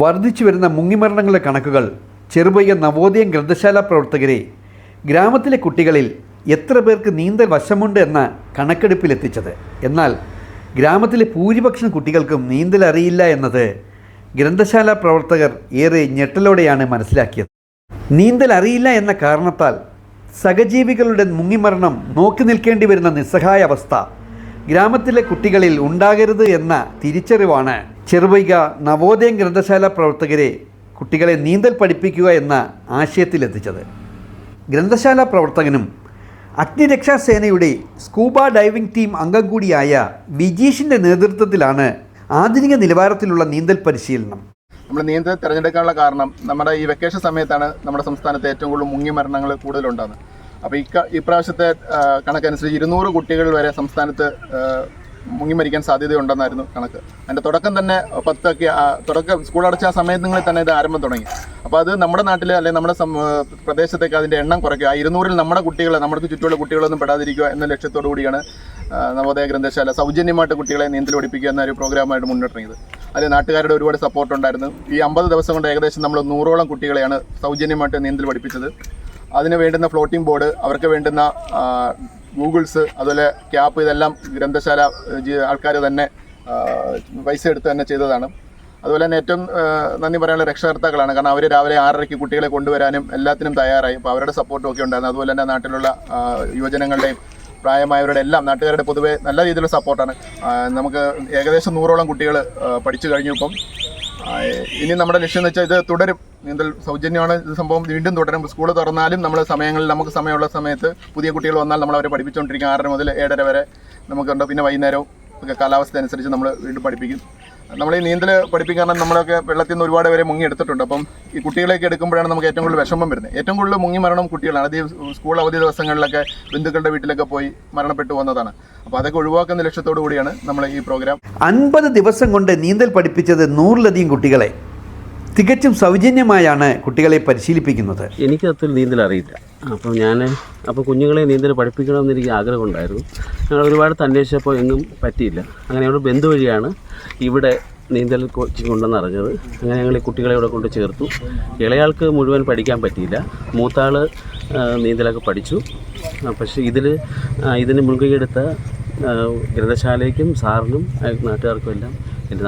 വർദ്ധിച്ചു വരുന്ന മുങ്ങിമരണങ്ങളുടെ കണക്കുകൾ ചെറുപയ്യ നവോദയം ഗ്രന്ഥശാല പ്രവർത്തകരെ ഗ്രാമത്തിലെ കുട്ടികളിൽ എത്ര പേർക്ക് നീന്തൽ വശമുണ്ട് എന്ന കണക്കെടുപ്പിലെത്തിച്ചത്. എന്നാൽ ഗ്രാമത്തിലെ ഭൂരിപക്ഷം കുട്ടികൾക്കും നീന്തൽ അറിയില്ല എന്നത് ഗ്രന്ഥശാല പ്രവർത്തകർ ഏറെ ഞെട്ടലോടെയാണ് മനസ്സിലാക്കിയത്. നീന്തൽ അറിയില്ല എന്ന കാരണത്താൽ സഹജീവികളുടെ മുങ്ങിമരണം നോക്കി നിൽക്കേണ്ടി വരുന്ന നിസ്സഹായ അവസ്ഥ ഗ്രാമത്തിലെ കുട്ടികളിൽ ഉണ്ടാകരുത് എന്ന തിരിച്ചറിവാണ് ചെറുവൈക നവോദയം ഗ്രന്ഥശാല പ്രവർത്തകരെ കുട്ടികളെ നീന്തൽ പഠിപ്പിക്കുക എന്ന ആശയത്തിലെത്തിച്ചത്. ഗ്രന്ഥശാല പ്രവർത്തകനും അഗ്നിരക്ഷാസേനയുടെ സ്കൂബ ഡൈവിംഗ് ടീം അംഗം കൂടിയായ വിജീഷിന്റെ നേതൃത്വത്തിലാണ് ആധുനിക നിലവാരത്തിലുള്ള നീന്തൽ പരിശീലനം. നമ്മൾ നീന്തൽ തിരഞ്ഞെടുക്കാനുള്ള കാരണം നമ്മുടെ ഈ വെക്കേഷൻ സമയത്താണ് നമ്മുടെ സംസ്ഥാനത്ത് ഏറ്റവും കൂടുതൽ മുങ്ങി മരണങ്ങൾ കൂടുതലുണ്ടാകുന്നത്. അപ്പോൾ ഇക്ക ഇപ്രാവശ്യത്തെ കണക്കനുസരിച്ച് ഇരുന്നൂറ് കുട്ടികൾ വരെ സംസ്ഥാനത്ത് മുങ്ങിമരിക്കാൻ മുങ്ങി മരിക്കാൻ സാധ്യതയുണ്ടെന്നായിരുന്നു കണക്ക്. അതിന്റെ തുടക്കം തന്നെ പത്തൊക്കെ തുടക്കം സ്കൂൾ അടച്ച ആ സമയങ്ങളിൽ തന്നെ ഇത് ആരംഭം തുടങ്ങി. അപ്പോൾ അത് നമ്മുടെ നാട്ടിൽ അല്ലെങ്കിൽ നമ്മുടെ പ്രദേശത്തേക്ക് അതിന്റെ എണ്ണം കുറയ്ക്കുക. ആ ഇരുന്നൂറിൽ നമ്മുടെ കുട്ടികളെ നമ്മുടെ ചുറ്റുമുള്ള കുട്ടികളൊന്നും പെടാതിരിക്കുക എന്ന ലക്ഷ്യത്തോടു കൂടിയാണ് നവോദയ ഗ്രന്ഥശാല സൗജന്യമായിട്ട് കുട്ടികളെ നീന്തൽ പഠിപ്പിക്കുക എന്നൊരു പ്രോഗ്രാമായിട്ട് മുന്നിട്ടിറങ്ങിയത് അതിൽ നാട്ടുകാരുടെ ഒരുപാട് സപ്പോർട്ട് ഉണ്ടായിരുന്നു. ഈ അമ്പത് ദിവസം കൊണ്ട് ഏകദേശം നമ്മൾ നൂറോളം കുട്ടികളെയാണ് സൗജന്യമായിട്ട് നീന്തൽ പഠിപ്പിച്ചത്. അതിന് വേണ്ടുന്ന ഫ്ലോട്ടിംഗ് ബോർഡ് അവർക്ക് വേണ്ടുന്ന ഗൂഗിൾസ് അതുപോലെ ക്യാപ്പ് ഇതെല്ലാം ഗ്രന്ഥശാല ആൾക്കാർ തന്നെ പൈസ എടുത്ത് തന്നെ ചെയ്തതാണ്. അതുപോലെ തന്നെ ഏറ്റവും നന്ദി പറയാനുള്ള രക്ഷകർത്താക്കളാണ്. കാരണം അവർ രാവിലെ ആറരയ്ക്ക് കുട്ടികളെ കൊണ്ടുവരാനും എല്ലാത്തിനും തയ്യാറായി. അപ്പോൾ അവരുടെ സപ്പോർട്ടും ഒക്കെ ഉണ്ടായിരുന്നു. അതുപോലെ തന്നെ നാട്ടിലുള്ള യുവജനങ്ങളുടെയും പ്രായമായവരുടെ എല്ലാം നാട്ടുകാരുടെ പൊതുവെ നല്ല രീതിയിലുള്ള സപ്പോർട്ടാണ് നമുക്ക് ഏകദേശം നൂറോളം കുട്ടികൾ പഠിച്ചു കഴിഞ്ഞു ഇപ്പം. ഇനി നമ്മുടെ ലക്ഷ്യം എന്ന് വെച്ചാൽ ഇത് തുടരും. നീന്തൽ സൗജന്യമാണ് ഇത് സംഭവം. വീണ്ടും തുടരും. സ്കൂൾ തുറന്നാലും നമ്മൾ സമയങ്ങളിൽ നമുക്ക് സമയമുള്ള സമയത്ത് പുതിയ കുട്ടികൾ വന്നാൽ നമ്മൾ അവരെ പഠിപ്പിച്ചുകൊണ്ടിരിക്കും ആറര മുതൽ ഏഴര വരെ നമുക്കുണ്ട് പിന്നെ വൈകുന്നേരവും ഒക്കെ കാലാവസ്ഥ അനുസരിച്ച് നമ്മൾ വീണ്ടും പഠിപ്പിക്കും. നമ്മൾ ഈ നീന്തൽ പഠിപ്പിക്കാൻ നമ്മളൊക്കെ വെള്ളത്തിൽ നിന്ന് ഒരുപാട് പേരെ മുങ്ങി എടുത്തിട്ടുണ്ട്. അപ്പം ഈ കുട്ടികളെയൊക്കെ എടുക്കുമ്പോഴാണ് നമുക്ക് ഏറ്റവും കൂടുതൽ വിഷമം വരുന്നത്. ഏറ്റവും കൂടുതൽ മുങ്ങി മരണം കുട്ടികളാണ്. അത് സ്കൂൾ അവധി ദിവസങ്ങളിലൊക്കെ ബന്ധുക്കളുടെ വീട്ടിലൊക്കെ പോയി മരണപ്പെട്ടു വന്നതാണ്. അപ്പോൾ അതൊക്കെ ഒഴിവാക്കുന്ന ലക്ഷ്യത്തോടു കൂടിയാണ് നമ്മൾ ഈ പ്രോഗ്രാം. അൻപത് ദിവസം കൊണ്ട് നീന്തൽ പഠിപ്പിച്ചത് നൂറിലധികം കുട്ടികളെ. തികച്ചും സൗജന്യമായാണ് കുട്ടികളെ പരിശീലിപ്പിക്കുന്നത്. എനിക്ക് അത്ര നീന്തൽ അറിയില്ല. അപ്പം ഞാൻ അപ്പോൾ കുഞ്ഞുങ്ങളെ നീന്തൽ പഠിപ്പിക്കണമെന്ന് എനിക്ക് ആഗ്രഹമുണ്ടായിരുന്നു. ഞങ്ങൾ ഒരുപാട് അന്വേഷിച്ചപ്പോൾ എങ്ങും പറ്റിയില്ല. അങ്ങനെ ഞങ്ങൾ ബന്ധു വഴിയാണ് ഇവിടെ നീന്തൽ കോച്ചിങ് ഉണ്ടെന്ന് അറിഞ്ഞത്. അങ്ങനെ ഞങ്ങൾ കുട്ടികളെ ഇവിടെ കൊണ്ട് ചേർത്തു. ഇളയാൾക്ക് മുഴുവൻ പഠിക്കാൻ പറ്റിയില്ല. മൂത്താൾ നീന്തലൊക്കെ പഠിച്ചു. പക്ഷേ ഇതിൽ ഇതിന് മുൻകൈ എടുത്ത ആ, ഗ്രന്ഥശാലയ്ക്കും സാറിനും നാട്ടുകാർക്കും എല്ലാം എന്റെ